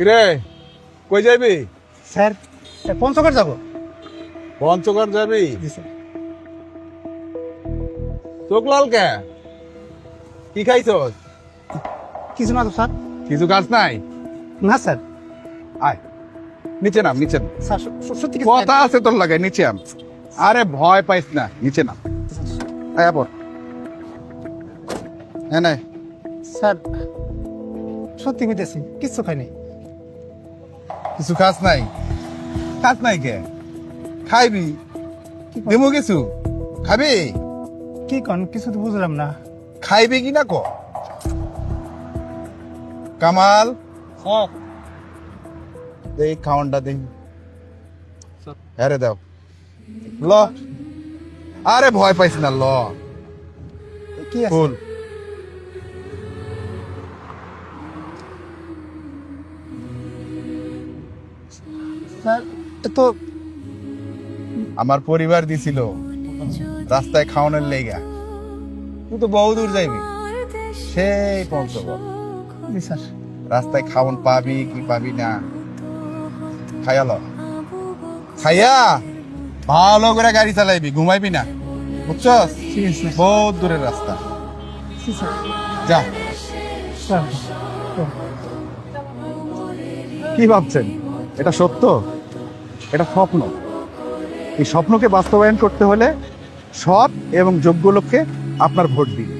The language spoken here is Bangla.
কিরে কই যাবি? স্যার পঞ্চগড় যাব। পঞ্চগড় যাবি? চোখ লাল কে কি খাইছস? কিছু না তো স্যার। কিছু কাজ নাই? না স্যার। আয় নিচে নাম নিচে স্যার সত্যি কিছু কথা আছে তোর লাগে নিচে আম। আরে ভয় পাইস না নিচে নাম। আয় পর হ্যাঁ নাই স্যার সত্যি কইতেছি কিচ্ছু খাইনি কিছু কাজ নাই? কাজ নাই কে? খাইবি? দেবো কিছু? খাবি? কি কন কিছু তো বুঝলাম না। খাইবি কি না ক? কামাল? এই খাওয়ানটা দিন হ্যাঁ দাও। ল। আরে ভয় পাইস না ল। কি আছে? ফুল। তো আমার পরিবার দিছিল। রাস্তায় খাওয়ানোর লেগা। তুই তো বহু দূর যাইবি। সেই পঞ্চগড়। স্যার। রাস্তায় খাওয়ান পাবি কি পাবি না। খাইয়া ল খাইয়া ভালো করে গাড়ি চালাইবি ঘুমাইবি না। বুঝছস? ঠিক বহুত দূরের রাস্তা। যা। কি ভাবছেন? এটা সত্য? এটা স্বপ্ন। এই স্বপ্নকে বাস্তবায়ন করতে হলে সৎ এবং যোগ্য লোককে আপনার ভোট দিন।